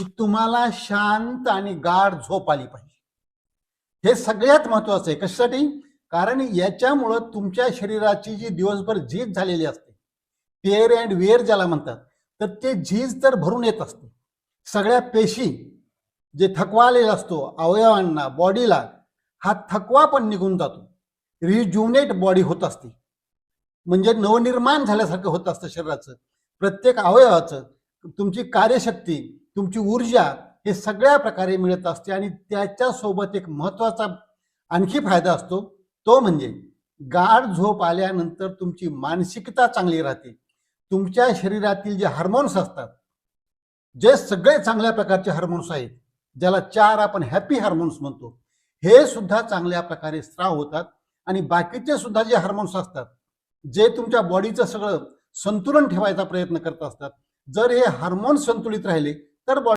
की तुम्हाला शांत आणि गाढ झोप आली पाहिजे. हे सगळ्यात महत्वाचं आहे. कशासाठी? कारण याच्यामुळं तुमच्या शरीराची जी दिवसभर झीज झालेली असते टेअर अँड वेअर ज्याला म्हणतात तर ते झीज तर भरून येत असते. सगळ्या पेशी जे थकवा आलेला असतो अवयवांना बॉडीला हा थकवा पण निघून जातो. रिज्युनेट बॉडी होत असते. म्हणजे नवनिर्माण झाल्यासारखं होत असतं शरीराचं. प्रत्येक अवयवाचं तुमची कार्यशक्ती तुमची ऊर्जा हे सगळ्या प्रकारे मिळत असते आणि त्याच्यासोबत एक महत्त्वाचा आणखी फायदा असतो. तो म्हणजे गाढ झोप आल्यानंतर तुमची मानसिकता चांगली राहते. तुमच्या शरीरातील जे हार्मोन्स असतात जे सगळे चांगल्या प्रकारचे हार्मोन्स आहेत ज्याला चार आपण हॅपी हार्मोन्स म्हणतो हे सुद्धा चांगल्या प्रकारे स्त्राव होतात आणि बाकीचे सुद्धा जे हार्मोन्स असतात जे तुमच्या बॉडीचं सगळं संतुलन ठेवायचा प्रयत्न करत असतात. जर हे हार्मोन्स संतुलित राहिले तर बॉडी